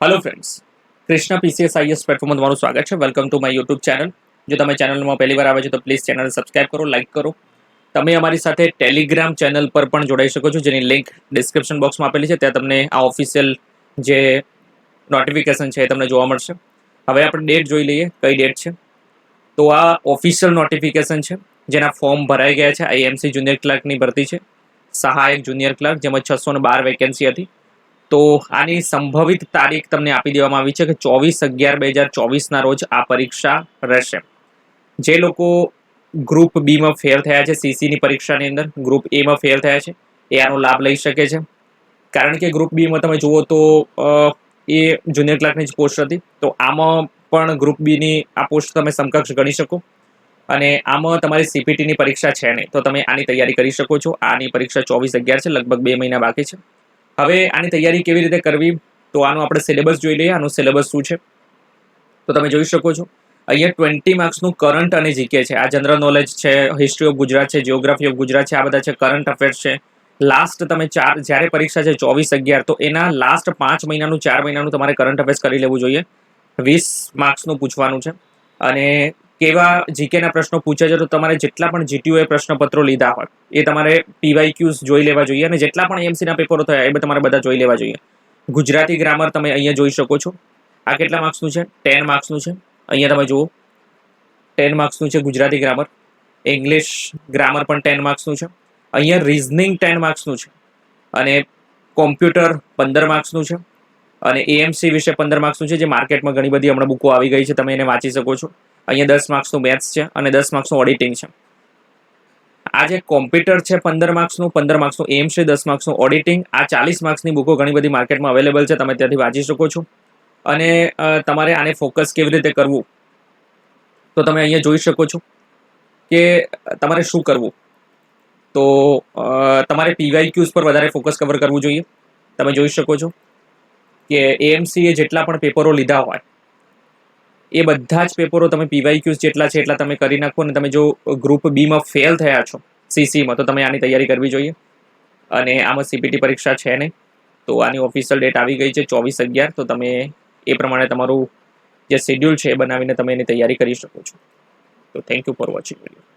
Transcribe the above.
Hello friends PCS IAS પ્લેટફોર્મમાં તમારું સ્વાગત છે. Welcome to my YouTube channel જો તમે ચેનલમાં પહેલી વાર આવે છે, તો પ્લીઝ ચેનલ સબસ્ક્રાઇબ કરો લાઇક કરો. તમે અમારી સાથે ટેલિગ્રામ ચેનલ પર પણ જોડાઈ શકો છો, જેની લિંક ડિસ્ક્રિપ્શન બોક્સમાં આપેલી છે. ત્યાં તમને આ ઓફિશિયલ જે નોટિફિકેશન છે એ તમને જોવા મળશે. હવે આપણે ડેટ જોઈ લઈએ, કઈ ડેટ છે. તો આ ઓફિશિયલ નોટિફિકેશન છે, જેના ફોર્મ ભરાઈ ગયા છે. આઈએમસી જુનિયર ક્લાર્કની ભરતી છે. સહાયક જુનિયર ક્લાર્ક જેમાં છસો બાર વેકેન્સી હતી. તો આની સંભવિત તારીખ તમને આપી દેવામાં આવી છે કે ચોવીસ અગિયાર બે હજાર ચોવીસના રોજ આ પરીક્ષા રહેશે. જે લોકો ગ્રુપ બીમાં ફેલ થયા છે, સીસીની પરીક્ષાની અંદર ગ્રુપ એમાં ફેલ થયા છે, એ આનો લાભ લઈ શકે છે. કારણ કે ગ્રુપ બીમાં તમે જુઓ તો એ જુનિયર ક્લાર્કની જ પોસ્ટ હતી. તો આમાં પણ ગ્રુપ બીની આ પોસ્ટ તમે સમકક્ષ ગણી શકો. અને આમાં તમારી સીપીટીની પરીક્ષા છે નહીં. તો તમે આની તૈયારી કરી શકો છો. આની પરીક્ષા ચોવીસ અગિયાર છે, લગભગ બે મહિના બાકી છે. હવે આની તૈયારી કેવી રીતે કરવી, તો આનું આપણે સિલેબસ જોઈ લઈએ. આનું સિલેબસ શું છે? તો તમે જોઈ શકો છો. અહીંયા ટ્વેન્ટી માર્ક્સનું કરંટ અને જીકે છે. આ જનરલ નોલેજ છે હિસ્ટ્રી ઓફ ગુજરાત છે જિયોગ્રાફી ઓફ ગુજરાત છે, આ બધા છે કરંટ અફેર્સ છે. લાસ્ટ તમે ચાર, જ્યારે પરીક્ષા છે ચોવીસ અગિયાર, તો એના લાસ્ટ પાંચ મહિનાનું, ચાર મહિનાનું તમારે કરંટ અફેર્સ કરી લેવું જોઈએ. વીસ માર્ક્સનું પૂછવાનું છે. અને કેવા જીકેના પ્રશ્નો પૂછ્યા છે, તો તમારે જેટલા પણ જીટીયુએ પ્રશ્નપત્રો લીધા હોય, એ તમારે પીવાય ક્યુઝ જોઈ લેવા જોઈએ અને જેટલા પણ એમસીના પેપરો થયા, એ તમારે બધા જોઈ લેવા જોઈએ. ગુજરાતી ગ્રામર તમે અહીંયા જોઈ શકો છો. આ કેટલા માર્ક્સનું છે? ટેન માર્ક્સનું છે. અહીંયા તમે જુઓ. ટેન માર્ક્સનું છે ગુજરાતી ગ્રામર. ઇંગ્લિશ ગ્રામર પણ ટેન માર્ક્સનું છે. અહીંયા રિઝનિંગ ટેન માર્ક્સનું છે. અને કોમ્પ્યુટર પંદર માર્ક્સનું છે. અને એએમસી વિશે પંદર માર્ક્સનું છે, જે માર્કેટમાં ઘણી બધી હમણાં બુકો આવી ગઈ છે, તમે એને વાંચી શકો છો. અહીંયા દસ માર્ક્સનું મેથ્સ છે અને દસ માર્ક્સનું ઓડિટિંગ છે. આ જે કોમ્પ્યુટર છે, પંદર માર્ક્સનું પંદર માર્ક્સનું એમ છે, દસ માર્ક્સનું ઓડિટિંગ આ ચાલીસ માર્ક્સની બુકો ઘણી બધી માર્કેટમાં અવેલેબલ છે, તમે ત્યાંથી વાંચી શકો છો. અને તમારે આને ફોકસ કેવી રીતે કરવું? તો તમે અહીંયા જોઈ શકો છો કે તમારે શું કરવું? તો તમારે પીવાય ક્યુઝ પર વધારે ફોકસ કવર કરવું જોઈએ. તમે જોઈ શકો છો કે એએમસીએ જેટલા પણ પેપરો લીધા હોય એ બધા જ પેપરો તમે પીવાય ક્યુઝ જેટલા છે એટલા તમે કરી નાખો અને તમે જો ગ્રુપ બીમાં ફેલ થયા છો સીસીમાં, તો તમે આની તૈયારી કરવી જોઈએ. અને આમાં સીપીટી પરીક્ષા છે નહીં. તો આની ઓફિશિયલ ડેટ આવી ગઈ છે ચોવીસ અગિયાર, તો તમે એ પ્રમાણે તમારું જે શેડ્યુલ છે એ બનાવીને તમે એની તૈયારી કરી શકો છો. તો thank you for watching video